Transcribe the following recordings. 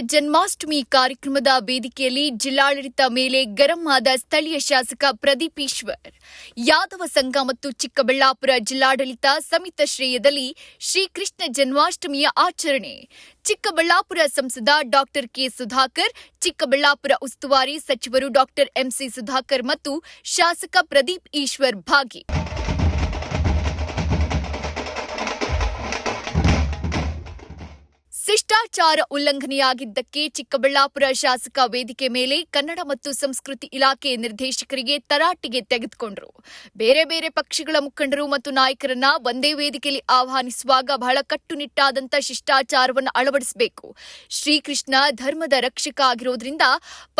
ಜನ್ಮಾಷ್ಟಮಿ ಕಾರ್ಯಕ್ರಮದ ವೇದಿಕೆಯಲ್ಲಿ ಜಿಲ್ಲಾಡಳಿತ ಮೇಲೆ ಗರಂ ಆದ ಸ್ಥಳೀಯ ಶಾಸಕ ಪ್ರದೀಪ್ ಈಶ್ವರ್, ಯಾದವ ಸಂಘ ಮತ್ತು ಚಿಕ್ಕಬಳ್ಳಾಪುರ ಜಿಲ್ಲಾಡಳಿತ ಸಮಿತ-ಶ್ರೇಯದಲ್ಲಿ ಶ್ರೀಕೃಷ್ಣ ಜನ್ಮಾಷ್ಟಮಿಯ ಆಚರಣೆ. ಚಿಕ್ಕಬಳ್ಳಾಪುರ ಸಂಸದ ಡಾಕ್ಟರ್ ಕೆ ಸುಧಾಕರ್, ಚಿಕ್ಕಬಳ್ಳಾಪುರ ಉಸ್ತುವಾರಿ ಸಚಿವರು ಡಾಕ್ಟರ್ ಎಂಸಿ ಸುಧಾಕರ್ ಮತ್ತು ಶಾಸಕ ಪ್ರದೀಪ್ ಈಶ್ವರ್ ಭಾಗಿ. ಶಿಷ್ಟಾಚಾರ ಉಲ್ಲಂಘನೆಯಾಗಿದ್ದಕ್ಕೆ ಚಿಕ್ಕಬಳ್ಳಾಪುರ ಶಾಸಕ ವೇದಿಕೆ ಮೇಲೆ ಕನ್ನಡ ಮತ್ತು ಸಂಸ್ಕೃತಿ ಇಲಾಖೆ ನಿರ್ದೇಶಕರಿಗೆ ತರಾಟೆಗೆ ತೆಗೆದುಕೊಂಡರು. ಬೇರೆ ಬೇರೆ ಪಕ್ಷಗಳ ಮುಖಂಡರು ಮತ್ತು ನಾಯಕರನ್ನ ಒಂದೇ ವೇದಿಕೆಯಲ್ಲಿ ಆಹ್ವಾನಿಸುವಾಗ ಬಹಳ ಕಟ್ಟುನಿಟ್ಟಾದಂಥ ಶಿಷ್ಟಾಚಾರವನ್ನು ಅಳವಡಿಸಬೇಕು. ಶ್ರೀಕೃಷ್ಣ ಧರ್ಮದ ರಕ್ಷಕ ಆಗಿರೋದ್ರಿಂದ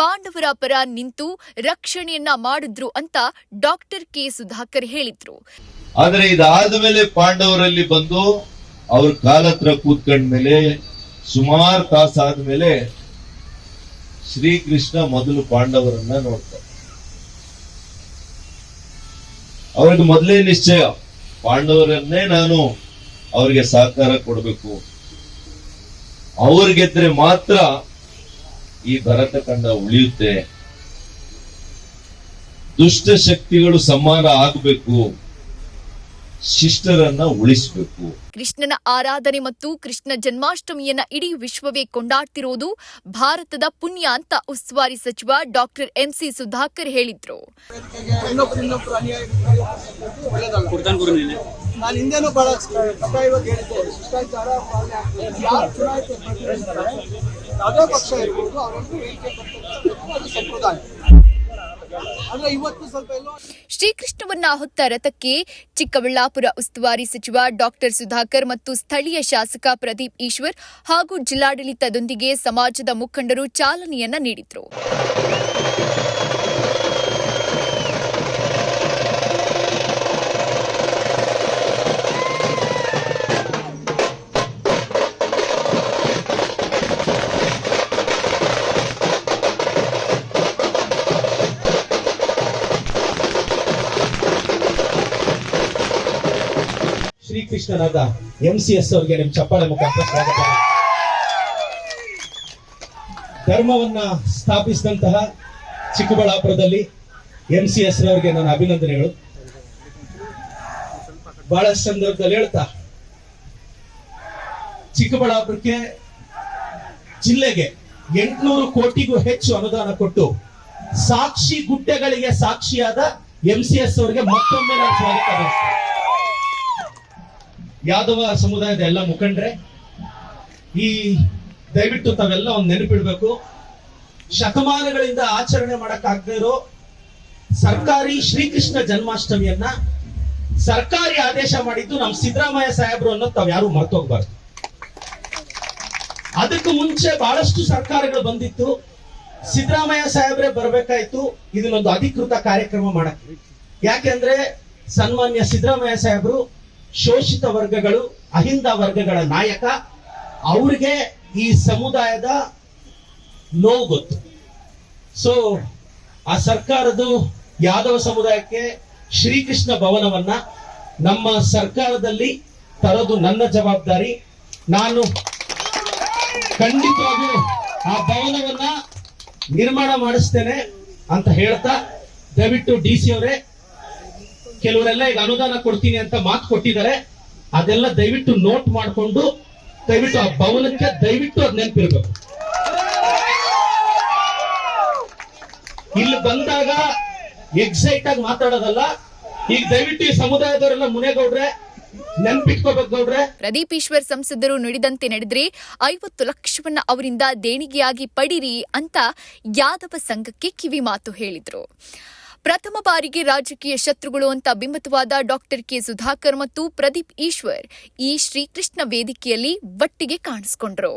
ಪಾಂಡವರ ಪರ ನಿಂತು ರಕ್ಷಣೆಯನ್ನ ಮಾಡಿದ್ರು ಅಂತ ಡಾಕ್ಟರ್ ಕೆ ಸುಧಾಕರ್ ಹೇಳಿದ್ರು. ಆದರೆ ಇದಾದ ಮೇಲೆ ಪಾಂಡವರಲ್ಲಿ ಬಂದು ಅವ್ರ ಕಾಲತ್ರ ಕೂತ್ಕೊಂಡ್ಮೇಲೆ ಸುಮಾರು ತಾಸಾದ್ಮೇಲೆ ಶ್ರೀಕೃಷ್ಣ ಮೊದಲು ಪಾಂಡವರನ್ನ ನೋಡ್ತಾರೆ. ಅವ್ರಿಗೆ ಮೊದಲೇ ನಿಶ್ಚಯ, ಪಾಂಡವರನ್ನೇ ನಾನು ಅವ್ರಿಗೆ ಸಹಕಾರ ಕೊಡಬೇಕು. ಅವ್ರು ಗೆದ್ರೆ ಮಾತ್ರ ಈ ಭರತ ಕಂಡ ಉಳಿಯುತ್ತೆ. ದುಷ್ಟ ಶಕ್ತಿಗಳು ಸಂಹಾರ ಆಗಬೇಕು. ಶಿಷ್ಟರನ್ನ ಉಳಿಸಬೇಕು. ಕೃಷ್ಣನ ಆರಾಧನೆ ಮತ್ತು ಕೃಷ್ಣ ಜನ್ಮಾಷ್ಟಮಿಯನ್ನ ಇಡೀ ವಿಶ್ವವೇ ಕೊಂಡಾಡ್ತಿರೋದು ಭಾರತದ ಪುಣ್ಯ ಅಂತ ಉಸ್ತುವಾರಿ ಸಚಿವ ಡಾಕ್ಟರ್ ಎಂಸಿ ಸುಧಾಕರ್ ಹೇಳಿದ್ರು. ನಾನು ಹಿಂದೆನೂ ಬಹಳ ಕಡ್ಡಾಯವಾಗಿ ಹೇಳಿದ್ದೆ ಶಿಷ್ಟಾಚಾರ ಯಾರು ಚುನಾಯಿತ ಪ್ರತಿನಿಧಿಸ್ತಾರೆ ಯಾವುದೇ ಪಕ್ಷ ಇರ್ಬೋದು ಅವರೊಂದು ಹೇಳಿಕೆ ಅದು ಸಂಪ್ರದಾಯ. ಶ್ರೀಕೃಷ್ಣವನ್ನ ಹೊತ್ತ ರಥಕ್ಕೆ ಚಿಕ್ಕಬಳ್ಳಾಪುರ ಉಸ್ತುವಾರಿ ಸಚಿವ ಡಾಕ್ಟರ್ ಸುಧಾಕರ್ ಮತ್ತು ಸ್ಥಳೀಯ ಶಾಸಕ ಪ್ರದೀಪ್ ಈಶ್ವರ್ ಹಾಗೂ ಜಿಲ್ಲಾಡಳಿತದೊಂದಿಗೆ ಸಮಾಜದ ಮುಖಂಡರು ಚಾಲನೆಯನ್ನ ನೀಡಿದ್ರು. ಶ್ರೀಕೃಷ್ಣನಾದ ಎಂ ಸಿ ಎಸ್ ಅವರಿಗೆ ನಿಮ್ ಚಪ್ಪಾಳೆ ಮುಖಾಂತರ ಸ್ವಾಗತ ಧರ್ಮವನ್ನ ಸ್ಥಾಪಿಸಿದಂತಹ ಚಿಕ್ಕಬಳ್ಳಾಪುರದಲ್ಲಿ ಎಂ ಸಿ ಎಸ್ ರವರಿಗೆ ನನ್ನ ಅಭಿನಂದನೆಗಳು. ಬಹಳಷ್ಟು ಸಂದರ್ಭದಲ್ಲಿ ಹೇಳ್ತಾ, ಚಿಕ್ಕಬಳ್ಳಾಪುರಕ್ಕೆ ಜಿಲ್ಲೆಗೆ ಎಂಟುನೂರು ಕೋಟಿಗೂ ಹೆಚ್ಚು ಅನುದಾನ ಕೊಟ್ಟು ಸಾಕ್ಷಿ ಗುಡ್ಡೆಗಳಿಗೆ ಸಾಕ್ಷಿಯಾದ ಎಂ ಸಿ ಎಸ್ ಅವರಿಗೆ ಮತ್ತೊಮ್ಮೆ ನಾನು ಸ್ವಾಗತ ಯಾದವ ಸಮುದಾಯದ ಎಲ್ಲ ಮುಖಂಡ್ರೆ, ಈ ದಯವಿಟ್ಟು ತಾವೆಲ್ಲ ಒಂದು ನೆನಪಿಡ್ಬೇಕು. ಶತಮಾನಗಳಿಂದ ಆಚರಣೆ ಮಾಡಕ್ಕಾಗದೇ ಇರೋ ಸರ್ಕಾರಿ ಶ್ರೀಕೃಷ್ಣ ಜನ್ಮಾಷ್ಟಮಿಯನ್ನ ಸರ್ಕಾರಿ ಆದೇಶ ಮಾಡಿದ್ದು ನಮ್ಮ ಸಿದ್ದರಾಮಯ್ಯ ಸಾಹೇಬರು ಅನ್ನೋದು ತಾವ್ ಯಾರು ಮರ್ತೋಗ್ಬಾರ್ದು ಅದಕ್ಕೂ ಮುಂಚೆ ಬಹಳಷ್ಟು ಸರ್ಕಾರಗಳು ಬಂದಿತ್ತು. ಸಿದ್ದರಾಮಯ್ಯ ಸಾಹೇಬ್ರೆ ಬರ್ಬೇಕಾಯ್ತು. ಇದನ್ನೊಂದು ಅಧಿಕೃತ ಕಾರ್ಯಕ್ರಮ ಮಾಡಕ್ಕೆ ಯಾಕೆಂದ್ರೆ ಸನ್ಮಾನ್ಯ ಸಿದ್ದರಾಮಯ್ಯ ಸಾಹೇಬ್ರು ಶೋಷಿತ ವರ್ಗಗಳು, ಅಹಿಂದ ವರ್ಗಗಳ ನಾಯಕ, ಅವ್ರಿಗೆ ಈ ಸಮುದಾಯದ ನೋವು ಗೊತ್ತು. ಸೊ ಆ ಸರ್ಕಾರದ್ದು ಯಾದವ ಸಮುದಾಯಕ್ಕೆ ಶ್ರೀಕೃಷ್ಣ ಭವನವನ್ನ ನಮ್ಮ ಸರ್ಕಾರದಲ್ಲಿ ತರೋದು ನನ್ನ ಜವಾಬ್ದಾರಿ. ನಾನು ಖಂಡಿತವಾಗೂ ಆ ಭವನವನ್ನ ನಿರ್ಮಾಣ ಮಾಡಿಸ್ತೇನೆ ಅಂತ ಹೇಳ್ತಾ ದಯವಿಟ್ಟು ಡಿ ಸಿ ಅವರೇ ಕೆಲವರೆಲ್ಲ ಈಗ ಅನುದಾನ ಕೊಡ್ತೀನಿ ಅಂತ ಮಾತು ಕೊಟ್ಟಿದ್ದಾರೆ. ಅದೆಲ್ಲ ದಯವಿಟ್ಟು ನೋಟ್ ಮಾಡಿಕೊಂಡು, ದಯವಿಟ್ಟು ಆ ಭವನಕ್ಕೆ ದಯವಿಟ್ಟು ಅದ್ ನೆನಪಿರ್ಬೇಕು. ಇಲ್ಲಿ ಬಂದಾಗ ಎಕ್ಸೈಟ್ ಆಗಿ ಮಾತಾಡೋದಲ್ಲ. ಈಗ ದಯವಿಟ್ಟು ಈ ಸಮುದಾಯದವರೆಲ್ಲ ಮುನೇಗೌಡ್ರೆ ಪ್ರದೀಪ್ ಈಶ್ವರ್ ಸಂಸದರು ನುಡಿದಂತೆ ನಡೆದ್ರೆ, ಐವತ್ತು ಲಕ್ಷವನ್ನ ಅವರಿಂದ ದೇಣಿಗೆಯಾಗಿ ಪಡಿರಿ ಅಂತ ಯಾದವ ಸಂಘಕ್ಕೆ ಕಿವಿ ಮಾತು ಹೇಳಿದ್ರು. ಪ್ರಥಮ ಬಾರಿಗೆ ರಾಜಕೀಯ ಶತ್ರುಗಳು ಅಂತ ಬಿಂಬಿತವಾದ ಡಾಕ್ಟರ್ ಕೆ ಸುಧಾಕರ್ ಮತ್ತು ಪ್ರದೀಪ್ ಈಶ್ವರ್ ಈ ಶ್ರೀಕೃಷ್ಣ ವೇದಿಕೆಯಲ್ಲಿ ಒಟ್ಟಿಗೆ ಕಾಣಿಸಿಕೊಂಡ್ರು.